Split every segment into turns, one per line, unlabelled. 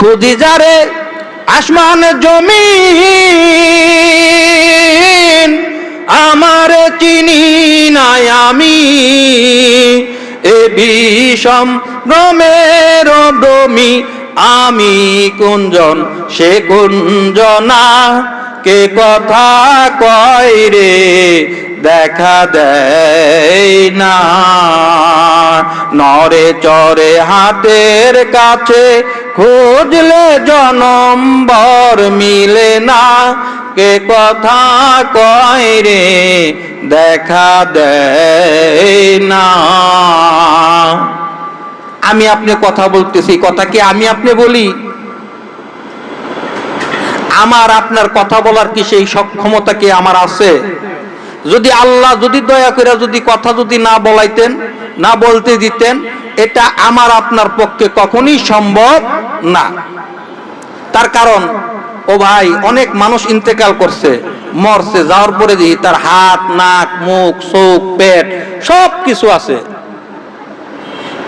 খুদি যারে আসমান জমি আমার চিনি নাই আমি। এ বিষম রমের ডমি আমি কুঞ্জন, সে কুঞ্জনা কে কথা কয় রে, দেখা দেয় না। নরে চরে হাতের কাছে খুঁজলে জনম্বর মিলে না। কে কথা কয় রে, দেখা দেয় না। আমি আপনি কথা বলতেছি, কথা কি আমি আপনি বলি? আমার আপনার কথা বলার কি সেই সক্ষমতা কি আমার আছে? যদি আল্লাহ যদি দয়া করে যদি কথা যদি না বলাইতেন না বলতে দিতেন, এটা আমার আপনার পক্ষে কখনই সম্ভব না। তার কারণ, ও ভাই, অনেক মানুষ ইন্তেকাল করছে, মরছে, যাওয়ার পরে দিই তার হাত, নাক, মুখ, চোখ, পেট, সব কিছু আছে।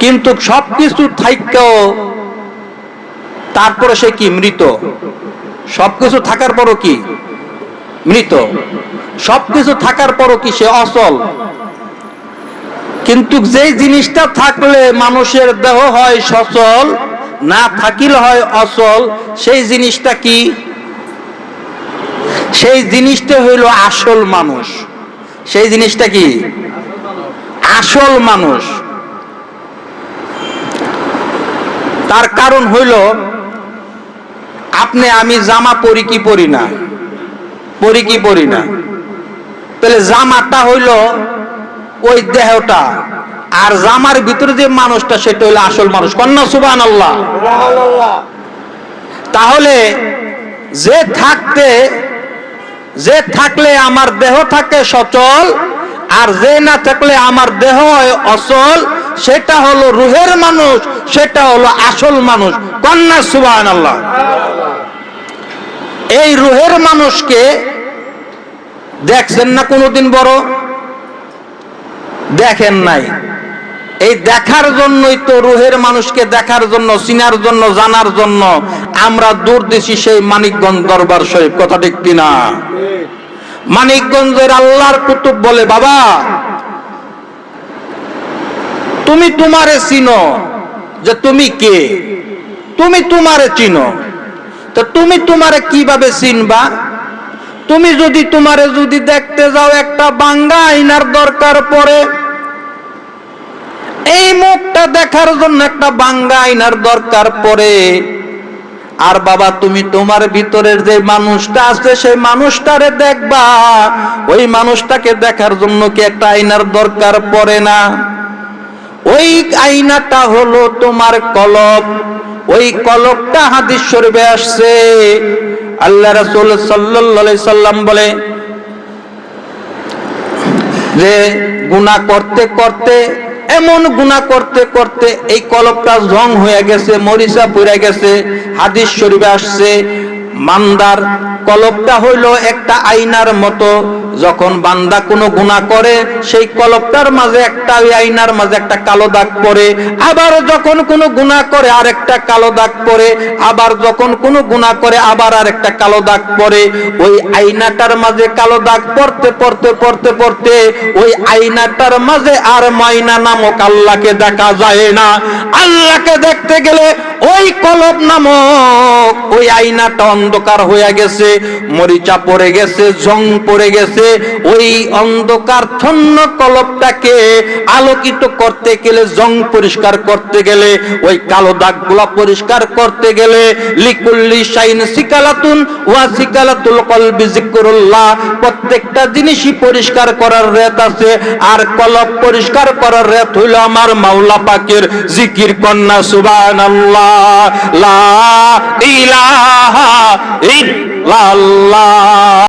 কিন্তু সব কিছু থাইকেও তারপরে সে কি, মৃত? সবকিছু থাকার পরও কি, মৃত? সবকিছু থাকার পরও কি সে অচল? কিন্তু যে জিনিসটা থাকলে মানুষের দেহ হয় সচল, না থাকিলে হয় অচল, সেই জিনিসটা কি? সেই জিনিসটা হইল আসল মানুষ। সেই জিনিসটা কি? আসল মানুষ। তার কারণ হইল, আপনি আমি জামা পরি কি পরি না? পরি কি পরি না? তাহলে জামাটা হইল ওই দেহটা আর জামার ভিতরে যে মানুষটা সেটা হইল আসল মানুষ। কন্যা সুবান আল্লাহ তাহলে যে থাকতে যে থাকলে আমার দেহ থাকে সচল আর যে না থাকলে আমার দেহ অচল সেটা হলো রুহের মানুষ সেটা হলো আসল মানুষ। কন্যা সুবান আল্লাহ এই রুহের মানুষকে দেখছেন না কোনোদিন বড়? দেখেন নাই। এই দেখার জন্যই তো রুহের মানুষকে দেখার জন্য, চিনার জন্য, জানার জন্য আমরা দূর দেশি সেই মানিকগঞ্জ দরবার শরীফ। কথা ঠিক কিনা? মানিকগঞ্জের আল্লাহর কুতুব বলে, বাবা, তুমি তোমারে চিনো যে তুমি কে? তুমি তোমারে চিনো। তো তুমি তোমারে কীভাবে চিনবা? তুমি যদি তোমারে যদি দেখতে যাও, একটা বাঙ্গা আইনার দরকার পড়ে। এই মুখটা দেখার জন্য একটা বাঙ্গা আইনার দরকার পড়ে। আর বাবা, তুমি তোমার ভিতরের যে মানুষটা আছে, সেই মানুষটারে দেখবা। ওই মানুষটাকে দেখার জন্য কি একটা আইনার দরকার পড়ে না? ওই আইনাটা হলো তোমার কলব। ওই কলবটা হাদিস শরীফে আসছে। আল্লাহ রাসূল সাল্লাল্লাহু সাল্লাম বলে, যে গুনাহ করতে করতে এমন গুণা করতে করতে এই কলপটা জং হয়ে গেছে, মরিচা পড়ে গেছে, হাদিস শরীফে আসছে মান্দার কলবটা হইল একটা আইনার মতো। যখন বান্দা কোনো গুণা করে, সেই কলবটার মাঝে একটা, ওই আইনার মাঝে একটা কালো দাগ পড়ে। আবার যখন কোনো গুণা করে আর একটা কালো দাগ পড়ে। আবার যখন কোনো গুণা করে, আবার আর একটা কালো দাগ পড়ে। ওই আইনাটার মাঝে কালো দাগ পড়তে পড়তে পড়তে পড়তে, ওই আইনাটার মাঝে আর ময়না নামক আল্লাহকে দেখা যায় না। আল্লাহকে দেখতে গেলে ওই কলব নামক ওই আয়নাটা অন্ধকার হয়ে গেছে, মরিচা পড়ে গেছে, জং পড়ে গেছে। ওই অন্ধকার ছন্ন কলবটাকে আলোকিত করতে গেলে, জং পরিষ্কার করতে গেলে, ওই কালো দাগগুলা পরিষ্কার করতে গেলে, লিকুল্লি শাইন সিকালাতুন ওয়া সিকালাতুল কলবি জিকরুল্লাহ প্রত্যেকটা জিনিসই পরিষ্কার করার রেত আছে, আর কলব পরিষ্কার করার রেত হইল আমার মাওলা পাকের জিকির কন্যা, সুবহানাল্লাহ। লা ইলাহা ইল্লাল্লাহ।